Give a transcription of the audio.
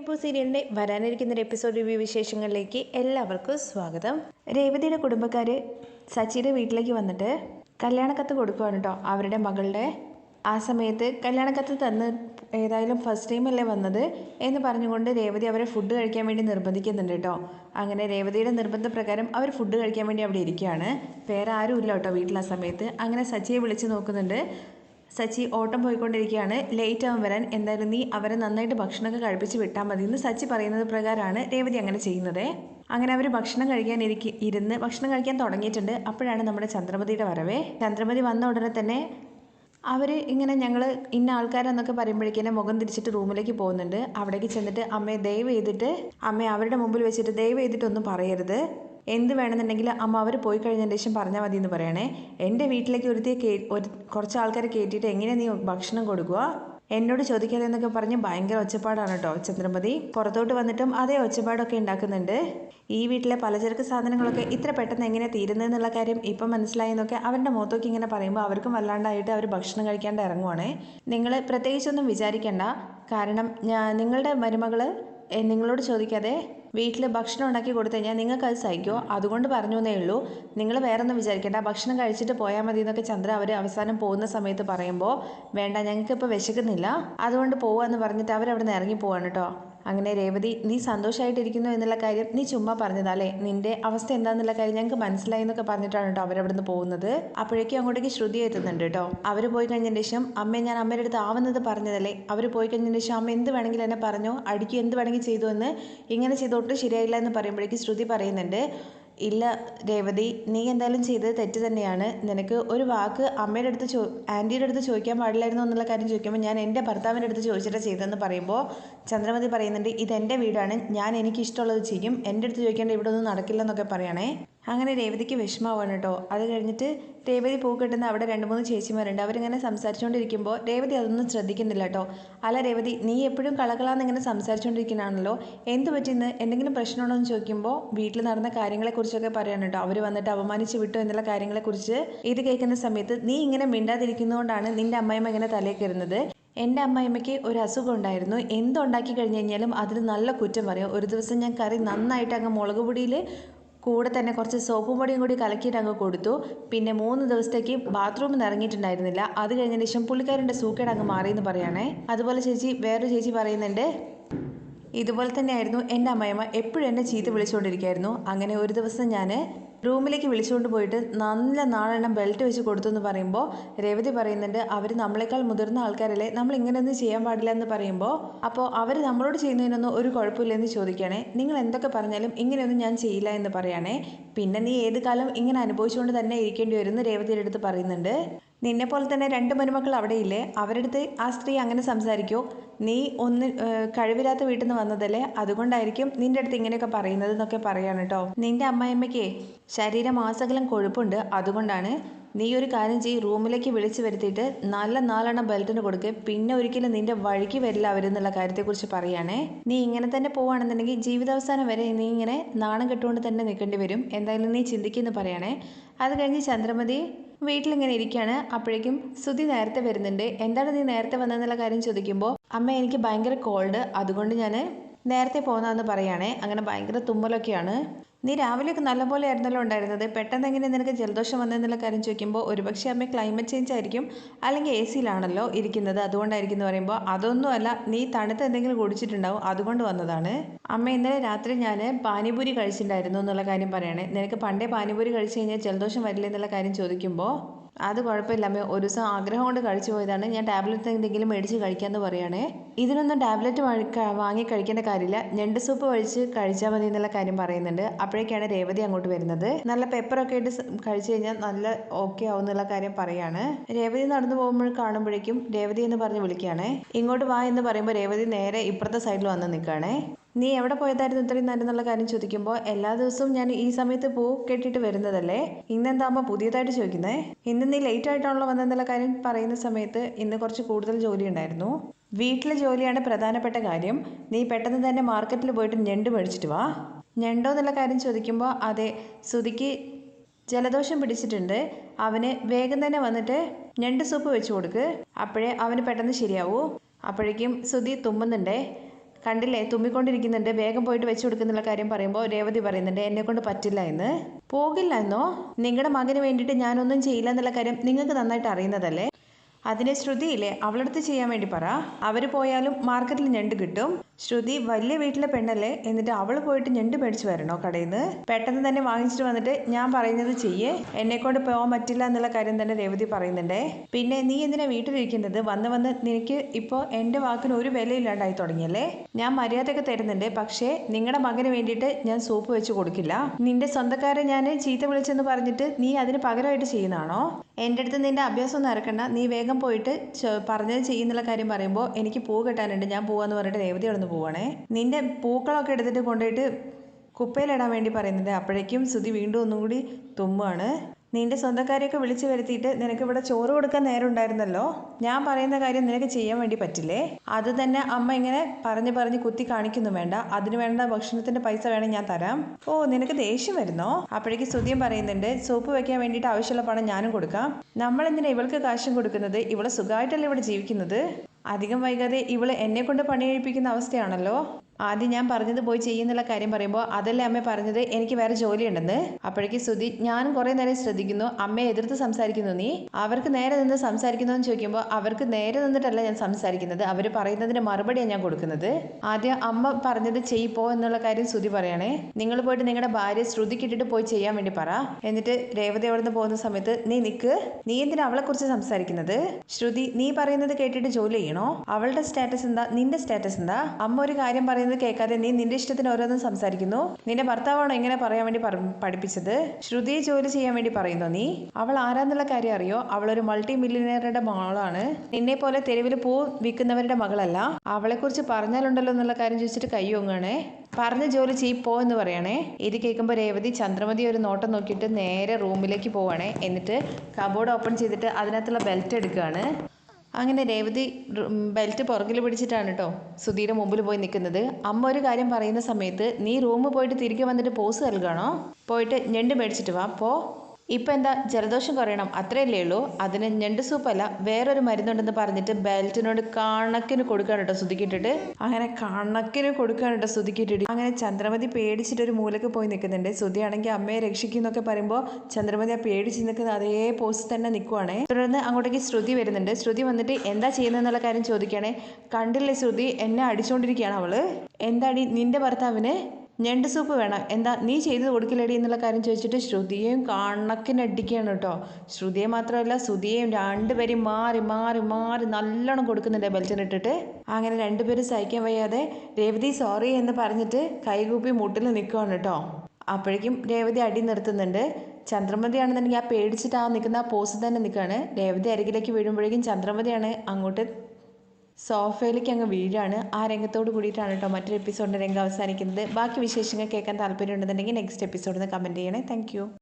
ഇപ്പോൾ സീരിയലിന്റെ വരാനിരിക്കുന്ന ഒരു എപ്പിസോഡ് റിവ്യൂ വിശേഷങ്ങളിലേക്ക് എല്ലാവർക്കും സ്വാഗതം. രേവതിയുടെ കുടുംബക്കാർ സച്ചിയുടെ വീട്ടിലേക്ക് വന്നിട്ട് കല്യാണക്കത്ത് കൊടുക്കുവാണ് കേട്ടോ അവരുടെ മകളുടെ. ആ സമയത്ത് കല്യാണക്കത്ത് തന്ന് ഏതായാലും ഫസ്റ്റ് ടൈം അല്ലേ വന്നത് എന്ന് പറഞ്ഞുകൊണ്ട് രേവതി അവരെ ഫുഡ് കഴിക്കാൻ വേണ്ടി നിർബന്ധിക്കുന്നുണ്ട് കേട്ടോ അങ്ങനെ രേവതിയുടെ നിർബന്ധപ്രകാരം അവർ ഫുഡ് കഴിക്കാൻ വേണ്ടി അവിടെ ഇരിക്കുകയാണ്. വേറെ ആരും ഇല്ല കേട്ടോ വീട്ടിൽ ആ സമയത്ത്. അങ്ങനെ സച്ചിയെ വിളിച്ച് നോക്കുന്നുണ്ട്. സച്ചി ഓട്ടം പോയിക്കൊണ്ടിരിക്കുകയാണ്. ലേറ്റ് ആവും വരാൻ. എന്തായാലും നീ അവരെ നന്നായിട്ട് ഭക്ഷണമൊക്കെ കഴിപ്പിച്ച് വിട്ടാൽ മതി എന്ന് സച്ചി പറയുന്നത് പ്രകാരമാണ് രേവതി അങ്ങനെ ചെയ്യുന്നത്. അങ്ങനെ അവർ ഭക്ഷണം കഴിക്കാൻ ഇരിക്കി ഇരുന്ന് ഭക്ഷണം കഴിക്കാൻ തുടങ്ങിയിട്ടുണ്ട്. അപ്പോഴാണ് നമ്മുടെ ചന്ദ്രമതിയുടെ വരവേ. ചന്ദ്രമതി വന്ന ഉടനെ തന്നെ അവർ ഇങ്ങനെ ഞങ്ങൾ ഇന്ന ആൾക്കാരെന്നൊക്കെ പറയുമ്പോഴേക്കും മുഖം തിരിച്ചിട്ട് റൂമിലേക്ക് പോകുന്നുണ്ട്. അവിടേക്ക് ചെന്നിട്ട് അമ്മയെ ദയവ് ചെയ്തിട്ട് അമ്മയെ അവരുടെ മുമ്പിൽ വെച്ചിട്ട് ദയവ് ചെയ്തിട്ടൊന്നും പറയരുത്. എന്ത് വേണമെന്നുണ്ടെങ്കിൽ അമ്മ അവർ പോയി കഴിഞ്ഞതിന് ശേഷം പറഞ്ഞാൽ മതി എന്ന് പറയണേ. എന്റെ വീട്ടിലേക്ക് ഒരുത്തിയെ കേ ഒരു കുറച്ച് ആൾക്കാരെ കയറ്റിയിട്ട് എങ്ങനെ നീ ഭക്ഷണം കൊടുക്കുക? എന്നോട് ചോദിക്കാതെ എന്നൊക്കെ പറഞ്ഞ് ഭയങ്കര ഒച്ചപ്പാടാണ് കേട്ടോ ചന്ദ്രമതി. പുറത്തോട്ട് വന്നിട്ടും അതേ ഒച്ചപ്പാടൊക്കെ ഉണ്ടാക്കുന്നുണ്ട്. ഈ വീട്ടിലെ പലചരക്ക് സാധനങ്ങളൊക്കെ ഇത്ര പെട്ടെന്ന് എങ്ങനെ തീരുന്നതെന്നുള്ള കാര്യം ഇപ്പം മനസ്സിലായി എന്നൊക്കെ അവരുടെ മുഖത്തൊക്കെ ഇങ്ങനെ പറയുമ്പോൾ അവർക്കും വല്ലാണ്ടായിട്ട് അവർ ഭക്ഷണം കഴിക്കാണ്ട് ഇറങ്ങുവാണ്. നിങ്ങൾ പ്രത്യേകിച്ചൊന്നും വിചാരിക്കേണ്ട. കാരണം നിങ്ങളുടെ മരുമകൾ നിങ്ങളോട് ചോദിക്കാതെ വീട്ടിൽ ഭക്ഷണം ഉണ്ടാക്കി കൊടുത്തു കഴിഞ്ഞാൽ നിങ്ങൾക്ക് അത് സഹിക്കുമോ അതുകൊണ്ട് പറഞ്ഞു എന്നേ ഉള്ളൂ. നിങ്ങൾ വേറെ ഒന്നും വിചാരിക്കേണ്ട. ഭക്ഷണം കഴിച്ചിട്ട് പോയാൽ മതി എന്നൊക്കെ ചന്ദ്ര അവർ അവസാനം പോകുന്ന സമയത്ത് പറയുമ്പോൾ വേണ്ട ഞങ്ങൾക്ക് ഇപ്പോൾ വിശക്കുന്നില്ല. അതുകൊണ്ട് പോവാന്ന് പറഞ്ഞിട്ട് അവരവിടെ നിന്ന് ഇറങ്ങി പോവാണ് കേട്ടോ അങ്ങനെ രേവതി നീ സന്തോഷമായിട്ടിരിക്കുന്നു എന്നുള്ള കാര്യം നീ ചുമ്മാ പറഞ്ഞതാ അല്ലേ? നിന്റെ അവസ്ഥ എന്താണെന്നുള്ള കാര്യം ഞങ്ങൾക്ക് മനസ്സിലായി എന്നൊക്കെ പറഞ്ഞിട്ടാണ് കേട്ടോ അവരവിടെ നിന്ന് പോകുന്നത്. അപ്പോഴേക്കും അങ്ങോട്ടേക്ക് ശ്രുതി എത്തുന്നുണ്ട് കേട്ടോ. അവർ പോയി കഴിഞ്ഞതിന് ശേഷം അമ്മ ഞാൻ അമ്മയുടെ അടുത്ത് ആവുന്നത് പറഞ്ഞതല്ലേ? അവർ പോയി കഴിഞ്ഞതിന് ശേഷം അമ്മ എന്ത് വേണമെങ്കിലും എന്നെ പറഞ്ഞോ? അടിക്കും എന്ത് വേണമെങ്കിൽ ചെയ്തു എന്ന് ഇങ്ങനെ ചെയ്തോട്ട് ശരിയായില്ല എന്ന് പറയുമ്പോഴേക്കും ശ്രുതി പറയുന്നുണ്ട് ഇല്ല രേവതി നീ എന്തായാലും ചെയ്തത് തെറ്റ് തന്നെയാണ്. നിനക്ക് ഒരു വാക്ക് അമ്മയുടെ അടുത്ത് ചോ ആന്റിയുടെ അടുത്ത് ചോദിക്കാൻ പാടില്ലായിരുന്നു എന്നുള്ള കാര്യം ചോദിക്കുമ്പോൾ ഞാൻ എന്റെ ഭർത്താവിന്റെ അടുത്ത് ചോദിച്ചിട്ട് ചെയ്തതെന്ന് പറയുമ്പോൾ ചന്ദ്രമതി പറയുന്നുണ്ട് ഇതെന്റെ വീടാണ് ഞാൻ എനിക്കിഷ്ടമുള്ളത് ചെയ്യും. എന്റെ അടുത്ത് ചോദിക്കേണ്ട ഇവിടെ ഒന്നും നടക്കില്ലെന്നൊക്കെ പറയണേ. അങ്ങനെ രേവതിക്ക് വിഷമമാവാണ് കേട്ടോ. അത് കഴിഞ്ഞിട്ട് രേവതി പൂ അവിടെ രണ്ട് മൂന്ന് ചേച്ചിമാരുണ്ട്. അവരിങ്ങനെ സംസാരിച്ചുകൊണ്ടിരിക്കുമ്പോൾ രേവതി അതൊന്നും ശ്രദ്ധിക്കുന്നില്ല കേട്ടോ. അല്ല രേവതി നീ എപ്പോഴും കളകളാന്ന് ഇങ്ങനെ സംസാരിച്ചുകൊണ്ടിരിക്കുന്നതാണല്ലോ എന്ത് പറ്റിയെന്ന് എന്തെങ്കിലും പ്രശ്നമുണ്ടോ എന്ന് ചോദിക്കുമ്പോൾ വീട്ടിൽ നടന്ന കാര്യങ്ങളെക്കുറിച്ചൊക്കെ പറയാൻ കേട്ടോ. അവർ വന്നിട്ട് അപമാനിച്ച് വിട്ടു എന്നുള്ള കാര്യങ്ങളെക്കുറിച്ച് ഇത് കേൾക്കുന്ന സമയത്ത് നീ ഇങ്ങനെ മിണ്ടാതിരിക്കുന്നതുകൊണ്ടാണ് നിന്റെ അമ്മയമ്മ ഇങ്ങനെ തലയിൽ കയറുന്നത് എന്റെ അമ്മായിമ്മയ്ക്ക് ഒരു അസുഖം ഉണ്ടായിരുന്നു. എന്തുണ്ടാക്കി കഴിഞ്ഞ് കഴിഞ്ഞാലും അതിന് നല്ല കുറ്റം പറയും. ഒരു ദിവസം ഞാൻ കറി നന്നായിട്ട് അങ്ങ് മുളക് പൊടിയിൽ കൂടെ തന്നെ കുറച്ച് സോപ്പും പൊടിയും കൂടി കലക്കിയിട്ട് അങ്ങ് കൊടുത്തു. പിന്നെ മൂന്ന് ദിവസത്തേക്ക് ബാത്റൂമിൽ നിന്ന് ഇറങ്ങിയിട്ടുണ്ടായിരുന്നില്ല. അത് കഴിഞ്ഞതിന് ശേഷം പുള്ളിക്കാരന്റെ സൂക്കേട് അങ്ങ് മാറിയെന്ന് പറയണേ അതുപോലെ ചേച്ചി വേറൊരു ചേച്ചി പറയുന്നുണ്ട്. ഇതുപോലെ തന്നെയായിരുന്നു എന്റെ അമ്മയമ്മ എപ്പോഴും എന്നെ ചീത്ത വിളിച്ചുകൊണ്ടിരിക്കുകയായിരുന്നു അങ്ങനെ ഒരു ദിവസം ഞാൻ റൂമിലേക്ക് വിളിച്ചുകൊണ്ട് പോയിട്ട് നല്ല നാലെണ്ണം ബെൽറ്റ് വെച്ച് കൊടുത്തു എന്ന് പറയുമ്പോൾ രേവതി പറയുന്നുണ്ട് അവർ നമ്മളെക്കാൾ മുതിർന്ന ആൾക്കാരല്ലേ? നമ്മൾ ഇങ്ങനെയൊന്നും ചെയ്യാൻ പാടില്ല എന്ന് പറയുമ്പോൾ അപ്പോൾ അവർ നമ്മളോട് ചെയ്യുന്നതിനൊന്നും ഒരു കുഴപ്പമില്ലെന്ന് ചോദിക്കുകയാണേ നിങ്ങൾ എന്തൊക്കെ പറഞ്ഞാലും ഇങ്ങനെയൊന്നും ഞാൻ ചെയ്യില്ല എന്ന് പറയുകയാണേ പിന്നെ നീ ഏത് കാലം ഇങ്ങനെ അനുഭവിച്ചുകൊണ്ട് തന്നെ ഇരിക്കേണ്ടി വരും എന്ന് രേവതിയുടെ അടുത്ത് പറയുന്നുണ്ട്. നിന്നെ പോലെ തന്നെ രണ്ട് മരുമക്കൾ അവിടെ ഇല്ലേ? അവരുടെ അടുത്ത് ആ സ്ത്രീ അങ്ങനെ സംസാരിക്കോ? നീ ഒന്ന് കഴിവില്ലാത്ത വീട്ടിൽ നിന്ന് വന്നതല്ലേ? അതുകൊണ്ടായിരിക്കും നിന്റെ അടുത്ത് ഇങ്ങനെയൊക്കെ പറയുന്നത് എന്നൊക്കെ പറയാണ് കേട്ടോ നിന്റെ അമ്മായിമ്മയ്ക്കേ ശരീരം മാസകലം കൊഴുപ്പുണ്ട്. അതുകൊണ്ടാണ് നീ ഒരു കാര്യം ചെയ്യ്. റൂമിലേക്ക് വിളിച്ചു വരുത്തിയിട്ട് നല്ല നാലെണ്ണം ബെൽറ്റിന് കൊടുക്കുക പിന്നെ ഒരിക്കലും നിന്റെ വഴിക്ക് വരില്ല അവരെന്നുള്ള കാര്യത്തെക്കുറിച്ച് പറയുകയാണേ നീ ഇങ്ങനെ തന്നെ പോവുകയാണെന്നുണ്ടെങ്കിൽ ജീവിതാവസാനം വരെ നീ ഇങ്ങനെ നാണം കെട്ടുകൊണ്ട് തന്നെ നിൽക്കേണ്ടി വരും. എന്തായാലും നീ ചിന്തിക്കുന്നു പറയണേ. അത് കഴിഞ്ഞ് ചന്ദ്രമതി വീട്ടിലിങ്ങനെ ഇരിക്കുകയാണ് അപ്പോഴേക്കും സുധി നേരത്തെ വരുന്നുണ്ട്. എന്താണ് നീ നേരത്തെ വന്നതെന്നുള്ള കാര്യം ചോദിക്കുമ്പോൾ അമ്മ എനിക്ക് ഭയങ്കര കോൾഡ് അതുകൊണ്ട് ഞാൻ നേരത്തെ പോകുന്നതെന്ന് പറയുകയാണേ അങ്ങനെ ഭയങ്കര തുമ്മലൊക്കെയാണ്. നീ രാവിലെയൊക്കെ നല്ലപോലെ ആയിരുന്നല്ലോ ഉണ്ടായിരുന്നത്. പെട്ടെന്ന് എങ്ങനെ നിനക്ക് ജലദോഷം വന്നതെന്നുള്ള കാര്യം ചോദിക്കുമ്പോൾ ഒരുപക്ഷെ അമ്മ ക്ലൈമറ്റ് ചേഞ്ച് ആയിരിക്കും അല്ലെങ്കിൽ എ സിയിലാണല്ലോ ഇരിക്കുന്നത്. അതുകൊണ്ടായിരിക്കും എന്ന് പറയുമ്പോൾ അതൊന്നുമല്ല നീ തണുത്ത് എന്തെങ്കിലും കുടിച്ചിട്ടുണ്ടാവും അതുകൊണ്ട് വന്നതാണ്. അമ്മ ഇന്നലെ രാത്രി ഞാൻ പാനിപൂരി കഴിച്ചിട്ടുണ്ടായിരുന്നു എന്നുള്ള കാര്യം പറയണേ. നിനക്ക് പണ്ടേ പാനിപൂരി കഴിച്ചു കഴിഞ്ഞാൽ ജലദോഷം വരില്ല എന്നുള്ള കാര്യം ചോദിക്കുമ്പോൾ അത് കുഴപ്പമില്ല. അമ്മ ഒരു ദിവസം ആഗ്രഹം കൊണ്ട് കഴിച്ചു പോയതാണ്. ഞാൻ ടാബ്ലറ്റ് എന്തെങ്കിലും മേടിച്ച് കഴിക്കാമെന്ന് പറയുകയാണേ ഇതിനൊന്നും ടാബ്ലറ്റ് വാങ്ങി കഴിക്കേണ്ട കാര്യമില്ല. ഞണ്ട് സൂപ്പ് കഴിച്ച് കഴിച്ചാൽ മതി എന്നുള്ള കാര്യം പറയുന്നുണ്ട്. അപ്പോഴേക്കാണ് രേവതി അങ്ങോട്ട് വരുന്നത്. നല്ല പെപ്പറൊക്കെ ഇട്ട് കഴിച്ചു കഴിഞ്ഞാൽ നല്ല ഓക്കെ ആവും എന്നുള്ള കാര്യം പറയാണ്. രേവതി നടന്നു പോകുമ്പോൾ കാണുമ്പോഴേക്കും രേവതി എന്ന് പറഞ്ഞ് വിളിക്കുകയാണേ ഇങ്ങോട്ട് വാ എന്ന് പറയുമ്പോൾ രേവതി നേരെ ഇപ്പുറത്തെ സൈഡിൽ വന്ന് നിൽക്കുകയാണേ നീ എവിടെ പോയതായിരുന്നു ഇത്രയും നേരം എന്നുള്ള കാര്യം ചോദിക്കുമ്പോൾ എല്ലാ ദിവസവും ഞാൻ ഈ സമയത്ത് പൂ കെട്ടിയിട്ട് വരുന്നതല്ലേ? ഇന്നെന്താകുമ്പോൾ പുതിയതായിട്ട് ചോദിക്കുന്നത് ഇന്ന് നീ ലേറ്റ് ആയിട്ടാണല്ലോ വന്നെന്നുള്ള കാര്യം പറയുന്ന സമയത്ത് ഇന്ന് കുറച്ച് കൂടുതൽ ജോലി ഉണ്ടായിരുന്നു. വീട്ടിലെ ജോലിയാണ് പ്രധാനപ്പെട്ട കാര്യം. നീ പെട്ടെന്ന് തന്നെ മാർക്കറ്റിൽ പോയിട്ട് ഞണ്ട് മേടിച്ചിട്ട് വാ. ഞണ്ടോ എന്നുള്ള കാര്യം ചോദിക്കുമ്പോൾ അതെ സുതിക്ക് ജലദോഷം പിടിച്ചിട്ടുണ്ട്. അവന് വേഗം തന്നെ വന്നിട്ട് ഞണ്ട് സൂപ്പ് വെച്ച് കൊടുക്ക്. അപ്പോഴേ അവന് പെട്ടെന്ന് ശരിയാവൂ. അപ്പോഴേക്കും സുതി തുമ്മുന്നുണ്ടേ. കണ്ടില്ലേ? തുമ്മിക്കൊണ്ടിരിക്കുന്നുണ്ട്. വേഗം പോയിട്ട് വെച്ചു കൊടുക്കുന്നുള്ള കാര്യം പറയുമ്പോൾ രേവതി പറയുന്നുണ്ട് എന്നെ കൊണ്ട് പറ്റില്ല എന്ന്. പോകില്ല എന്നോ? നിങ്ങളുടെ മകന് വേണ്ടിയിട്ട് ഞാനൊന്നും ചെയ്യില്ല എന്നുള്ള കാര്യം നിങ്ങൾക്ക് നന്നായിട്ട് അറിയുന്നതല്ലേ? അതിനെ ശ്രുതിയില്ലേ അവളടുത്ത് ചെയ്യാൻ വേണ്ടി പറ. അവർ പോയാലും മാർക്കറ്റിൽ ഞണ്ട് കിട്ടും. ശ്രുതി വലിയ വീട്ടിലെ പെണ്ണല്ലേ? എന്നിട്ട് അവൾ പോയിട്ട് ഞണ്ട് മേടിച്ച് വരണോ കടയിൽ നിന്ന് പെട്ടെന്ന് തന്നെ വാങ്ങിച്ചിട്ട് വന്നിട്ട് ഞാൻ പറയുന്നത് ചെയ്യേ. എന്നെ കൊണ്ട് പോകാൻ പറ്റില്ല എന്നുള്ള കാര്യം തന്നെ രേവതി പറയുന്നുണ്ടേ. പിന്നെ നീ എന്തിനാ വീട്ടിലിരിക്കുന്നത്? വന്ന് വന്ന് നിനക്ക് ഇപ്പോൾ എന്റെ വാക്കിന് ഒരു വിലയില്ലാണ്ടായി തുടങ്ങിയല്ലേ? ഞാൻ മര്യാദയൊക്കെ തരുന്നുണ്ട് പക്ഷേ നിങ്ങളുടെ മകന് വേണ്ടിയിട്ട് ഞാൻ സൂപ്പ് വെച്ച് കൊടുക്കില്ല. നിന്റെ സ്വന്തക്കാരെ ഞാൻ ചീത്ത വിളിച്ചെന്ന് പറഞ്ഞിട്ട് നീ അതിന് പകരമായിട്ട് ചെയ്യുന്നതാണോ? എന്റെ അടുത്ത് നിന്റെ അഭ്യാസം ഒന്നും ഇറക്കണ്ട നീ വേഗം പോയിട്ട് ചെ- പറഞ്ഞത് ചെയ്യുന്നുള്ള കാര്യം പറയുമ്പോൾ എനിക്ക് പൂ കെട്ടാനുണ്ട് ഞാൻ പോവാന്ന് പറഞ്ഞിട്ട് രേവതി അവിടെ നിന്ന് പോവാണേ. നിന്റെ പൂക്കളൊക്കെ എടുത്തിട്ട് കൊണ്ടുപോയിട്ട് കുപ്പയിലിടാൻ വേണ്ടി പറയുന്നുണ്ട് അപ്പോഴേക്കും ശ്രുതി വീണ്ടും ഒന്നും കൂടി തുമ്മാണ് നിന്റെ സ്വന്തക്കാരെയൊക്കെ വിളിച്ചു വരുത്തിയിട്ട് നിനക്ക് ഇവിടെ ചോറ് കൊടുക്കാൻ നേരമുണ്ടായിരുന്നല്ലോ? ഞാൻ പറയുന്ന കാര്യം നിനക്ക് ചെയ്യാൻ വേണ്ടി പറ്റില്ലേ? അത് തന്നെ അമ്മ ഇങ്ങനെ പറഞ്ഞു പറഞ്ഞ് കുത്തി കാണിക്കുന്നു വേണ്ട. അതിന് വേണ്ട ഭക്ഷണത്തിന്റെ പൈസ വേണം ഞാൻ തരാം. ഓ നിനക്ക് ദേഷ്യം വരുന്നോ? അപ്പോഴേക്ക് സ്തുതിയും പറയുന്നുണ്ട് സോപ്പ് വെക്കാൻ വേണ്ടിയിട്ട് ആവശ്യമുള്ള പണം ഞാനും കൊടുക്കാം. നമ്മൾ എന്തിനാ ഇവൾക്ക് കാശും കൊടുക്കുന്നത്? ഇവളെ സുഖമായിട്ടല്ലേ ഇവിടെ ജീവിക്കുന്നത്? അധികം വൈകാതെ ഇവൾ എന്നെ കൊണ്ട് പണി കഴിപ്പിക്കുന്ന അവസ്ഥയാണല്ലോ. ആദ്യം ഞാൻ പറഞ്ഞത് പോയി ചെയ്യുന്നുള്ള കാര്യം പറയുമ്പോൾ അതല്ലേ അമ്മ പറഞ്ഞത്? എനിക്ക് വേറെ ജോലിയുണ്ടെന്ന്. അപ്പോഴേക്ക് സുധി ഞാനും കുറേ നേരം ശ്രദ്ധിക്കുന്നു. അമ്മയെ എതിർത്ത് സംസാരിക്കുന്നു നീ. അവർക്ക് നേരെ നിന്ന് സംസാരിക്കുന്നു എന്ന് ചോദിക്കുമ്പോൾ അവർക്ക് നേരെ നിന്നിട്ടല്ല ഞാൻ സംസാരിക്കുന്നത്. അവർ പറയുന്നതിന് മറുപടിയാണ് ഞാൻ കൊടുക്കുന്നത്. ആദ്യം അമ്മ പറഞ്ഞത് ചെയ്യിപ്പോ എന്നുള്ള കാര്യം സുധി പറയണേ. നിങ്ങൾ പോയിട്ട് നിങ്ങളുടെ ഭാര്യ ശ്രുതിക്കിട്ടിട്ട് പോയി ചെയ്യാൻ വേണ്ടി പറ. എന്നിട്ട് രേവതി അവിടെ നിന്ന് പോകുന്ന സമയത്ത് നീ നിക്ക്. നീ എന്തിനാ അവളെ കുറിച്ച് സംസാരിക്കുന്നത്? ശ്രുതി നീ പറയുന്നത് കേട്ടിട്ട് ജോലി ചെയ്യണോ? അവളുടെ സ്റ്റാറ്റസ് എന്താ? നിന്റെ സ്റ്റാറ്റസ് എന്താ? അമ്മ ഒരു കാര്യം പറയുന്നത് കേൾക്കാതെ നീ നിന്റെ ഇഷ്ടത്തിന് ഓരോന്നും സംസാരിക്കുന്നു. നിന്റെ ഭർത്താവാണോ ഇങ്ങനെ പറയാൻ വേണ്ടി പഠിപ്പിച്ചത്? ശ്രുതിയെ ജോലി ചെയ്യാൻ വേണ്ടി പറയുന്നു നീ? അവൾ ആരാന്നുള്ള കാര്യം അറിയോ? അവൾ ഒരു മൾട്ടി മില്യനറുടെ മകളാണ്. നിന്നെ പോലെ തെരുവിൽ പൂ വിൽക്കുന്നവരുടെ മകളല്ല. അവളെ കുറിച്ച് പറഞ്ഞാലുണ്ടല്ലോ എന്നുള്ള കാര്യം ചോദിച്ചിട്ട് കൈ ഒങ്ങാണേ പറഞ്ഞ ജോലി ചെയ് പോ എന്ന് പറയണേ. ഇത് കേൾക്കുമ്പോൾ രേവതി ചന്ദ്രമതി ഒരു നോട്ടം നോക്കിയിട്ട് നേരെ റൂമിലേക്ക് പോവാണേ. എന്നിട്ട് കബോർഡ് ഓപ്പൺ ചെയ്തിട്ട് അതിനകത്തുള്ള ബെൽറ്റ് എടുക്കുകയാണ്. അങ്ങനെ രേവതി ബെൽറ്റ് പുറകിൽ പിടിച്ചിട്ടാണ് കേട്ടോ സുധീര മുമ്പിൽ പോയി നിൽക്കുന്നത്. അമ്മ ഒരു കാര്യം പറയുന്ന സമയത്ത് നീ റൂമിൽ പോയിട്ട് തിരികെ വന്നിട്ട് പോസ് നൽകണോ? പോയിട്ട് ഞണ്ട് മേടിച്ചിട്ട് വാ പോ. ഇപ്പം എന്താ ജലദോഷം കുറയണം അത്രയല്ലേ ഉള്ളൂ. അതിന് ഞണ്ട് സൂപ്പല്ല വേറൊരു മരുന്നുണ്ടെന്ന് പറഞ്ഞിട്ട് ബെൽറ്റിനോട് കണക്കിന് കൊടുക്കാൻ കേട്ടോ സുതുക്കിയിട്ടിട്ട് അങ്ങനെ കണക്കിന് കൊടുക്കാൻ കേട്ടോ സുതുക്കിയിട്ടിട്ട് അങ്ങനെ ചന്ദ്രമതി പേടിച്ചിട്ട് ഒരു മൂലക്ക് പോയി നിൽക്കുന്നുണ്ട്. സുതിയാണെങ്കിൽ അമ്മയെ രക്ഷിക്കുന്നൊക്കെ പറയുമ്പോൾ ചന്ദ്രമതി ആ പേടിച്ച് നിൽക്കുന്ന അതേ പോസ്റ്റ് തന്നെ നിൽക്കുവാണേ. തുടർന്ന് അങ്ങോട്ടേക്ക് ശ്രുതി വരുന്നുണ്ട്. ശ്രുതി വന്നിട്ട് എന്താ ചെയ്യുന്നതെന്നുള്ള കാര്യം ചോദിക്കുകയാണെ. കണ്ടില്ലേ ശ്രുതി എന്നെ അടിച്ചുകൊണ്ടിരിക്കുകയാണ് അവൾ. എന്താടി നിന്റെ ഭർത്താവിന്? ഞണ്ട് സൂപ്പ് വേണം. എന്താ നീ ചെയ്ത് കൊടുക്കില്ലടി എന്നുള്ള കാര്യം ചോദിച്ചിട്ട് ശ്രുതിയെയും കണക്കിനടിക്കുകയാണ് കേട്ടോ ശ്രുതിയെ മാത്രമല്ല ശ്രുതിയെയും രണ്ടുപേരും മാറി മാറി മാറി നല്ലോണം കൊടുക്കുന്നുണ്ട് ബെൽറ്റിനിട്ടിട്ട് അങ്ങനെ രണ്ടുപേരും സഹിക്കാൻ വയ്യാതെ രേവതി സോറി എന്ന് പറഞ്ഞിട്ട് കൈകൂപ്പി മുട്ടിൽ നിൽക്കുകയാണ് കേട്ടോ അപ്പോഴേക്കും രേവതി അടി നിർത്തുന്നുണ്ട്. ചന്ദ്രമതിയാണെന്നുണ്ടെങ്കിൽ ആ പേടിച്ചിട്ട് ആ നിൽക്കുന്ന ആ പോസ് തന്നെ നിൽക്കുകയാണ്. രേവതി അരികിലേക്ക് വീഴുമ്പോഴേക്കും ചന്ദ്രമതിയാണ് അങ്ങോട്ട് സോഫയിലേക്ക് അങ്ങ് വീഴാണ്. ആ രംഗത്തോട് കൂടിയിട്ടാണ് കേട്ടോ മറ്റൊരു എപ്പിസോഡിന്റെ രംഗം അവസാനിക്കുന്നത്. ബാക്കി വിശേഷങ്ങൾ കേൾക്കാൻ താല്പര്യം ഉണ്ടെന്നുണ്ടെങ്കിൽ നെക്സ്റ്റ് എപ്പിസോഡിൽ നിന്ന് കമന്റ് ചെയ്യണേ താങ്ക്